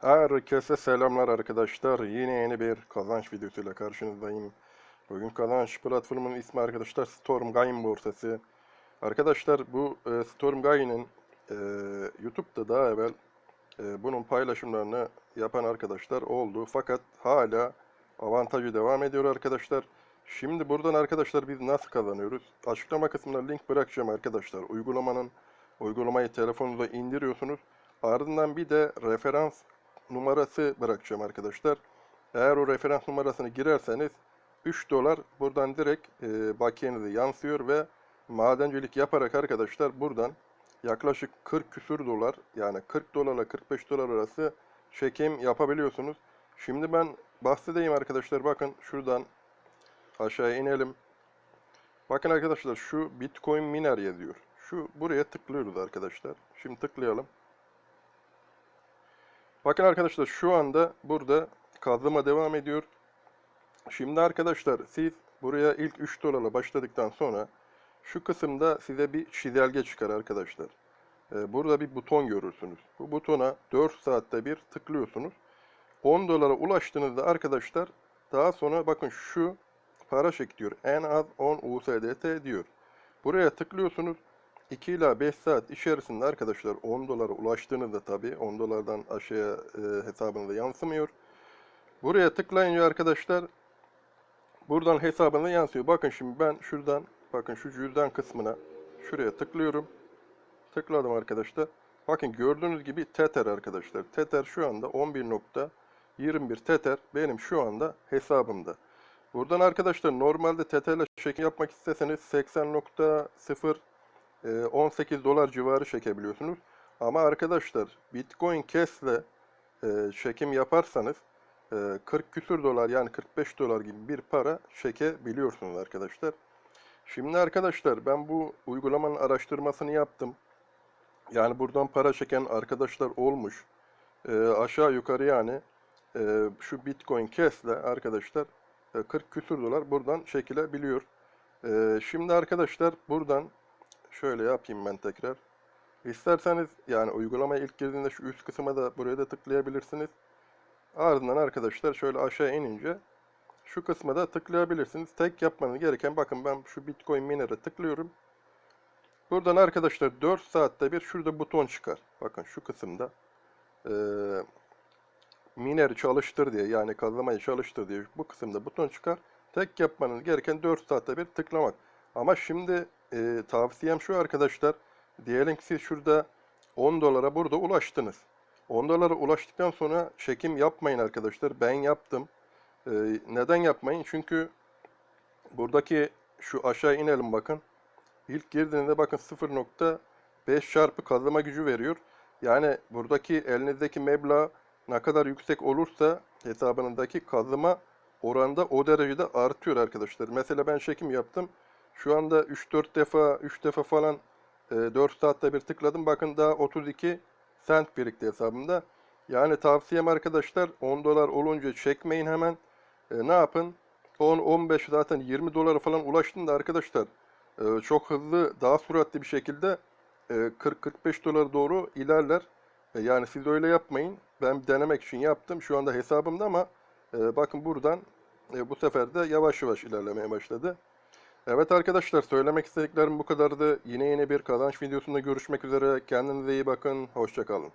Herkese selamlar arkadaşlar. Yine yeni bir kazanç videosuyla karşınızdayım. Bugün kazanç platformunun ismi arkadaşlar Stormgain borsası. Arkadaşlar bu e, Stormgain'in e, YouTube'da daha evvel e, bunun paylaşımlarını yapan arkadaşlar oldu. Fakat hala avantajı devam ediyor arkadaşlar. Şimdi buradan arkadaşlar biz nasıl kazanıyoruz? Açıklama kısmına link bırakacağım arkadaşlar. Uygulamanın uygulamayı telefonunuza indiriyorsunuz. Ardından bir de referans numarası bırakacağım arkadaşlar. Eğer o referans numarasını girerseniz 3 dolar buradan direkt e, bakiyenize yansıyor ve madencilik yaparak arkadaşlar buradan yaklaşık 40 küsür dolar yani 40 dolarla 45 dolar arası çekim yapabiliyorsunuz. Şimdi ben bahsedeyim arkadaşlar bakın şuradan aşağıya inelim. Bakın arkadaşlar şu Bitcoin miner yazıyor. Şu buraya tıklıyoruz arkadaşlar. Şimdi tıklayalım. Bakın arkadaşlar şu anda burada kazıma devam ediyor. Şimdi arkadaşlar siz buraya ilk 3 dolarla başladıktan sonra şu kısımda size bir çizelge çıkar arkadaşlar. Ee, burada bir buton görürsünüz. Bu butona 4 saatte bir tıklıyorsunuz. 10 dolara ulaştığınızda arkadaşlar daha sonra bakın şu para çek diyor. En az 10 USDT diyor. Buraya tıklıyorsunuz. 2 ila 5 saat içerisinde arkadaşlar 10 dolara ulaştığınızda tabii 10 dolardan aşağıya e, hesabınıza yansımıyor. Buraya tıklayınca arkadaşlar buradan hesabına yansıyor. Bakın şimdi ben şuradan bakın şu cüzdan kısmına şuraya tıklıyorum. Tıkladım arkadaşlar. Bakın gördüğünüz gibi Tether arkadaşlar. Tether şu anda 11.21 Tether benim şu anda hesabımda. Buradan arkadaşlar normalde Tether ile çekim yapmak isteseniz 80.0 e, 18 dolar civarı çekebiliyorsunuz. Ama arkadaşlar Bitcoin Cash'le e, çekim yaparsanız e, 40 küsür dolar yani 45 dolar gibi bir para çekebiliyorsunuz arkadaşlar. Şimdi arkadaşlar ben bu uygulamanın araştırmasını yaptım. Yani buradan para çeken arkadaşlar olmuş. E, aşağı yukarı yani e, şu Bitcoin Cash'le arkadaşlar e, 40 küsür dolar buradan çekilebiliyor. E, şimdi arkadaşlar buradan Şöyle yapayım ben tekrar. İsterseniz yani uygulamaya ilk girdiğinde şu üst kısma da buraya da tıklayabilirsiniz. Ardından arkadaşlar şöyle aşağı inince şu kısma da tıklayabilirsiniz. Tek yapmanız gereken bakın ben şu Bitcoin miner'e tıklıyorum. Buradan arkadaşlar 4 saatte bir şurada buton çıkar. Bakın şu kısımda. Ee, mineri çalıştır diye yani kazımayı çalıştır diye bu kısımda buton çıkar. Tek yapmanız gereken 4 saatte bir tıklamak. Ama şimdi e, tavsiyem şu arkadaşlar. Diyelim ki siz şurada 10 dolara burada ulaştınız. 10 dolara ulaştıktan sonra çekim yapmayın arkadaşlar. Ben yaptım. E, neden yapmayın? Çünkü buradaki şu aşağı inelim bakın. İlk girdiğinde bakın 0.5 çarpı kazıma gücü veriyor. Yani buradaki elinizdeki meblağ ne kadar yüksek olursa hesabınızdaki kazıma oranda o derecede artıyor arkadaşlar. Mesela ben çekim yaptım. Şu anda 3-4 defa 3 defa falan e, 4 saatte bir tıkladım. Bakın daha 32 sent birikti hesabımda. Yani tavsiyem arkadaşlar 10 dolar olunca çekmeyin hemen. E, ne yapın? 10-15 zaten 20 dolara falan ulaştığında arkadaşlar e, çok hızlı daha süratli bir şekilde e, 40-45 dolara doğru ilerler. E, yani siz öyle yapmayın. Ben denemek için yaptım. Şu anda hesabımda ama e, bakın buradan e, bu sefer de yavaş yavaş ilerlemeye başladı. Evet arkadaşlar söylemek istediklerim bu kadardı. Yine yeni bir kazanç videosunda görüşmek üzere. Kendinize iyi bakın. Hoşçakalın.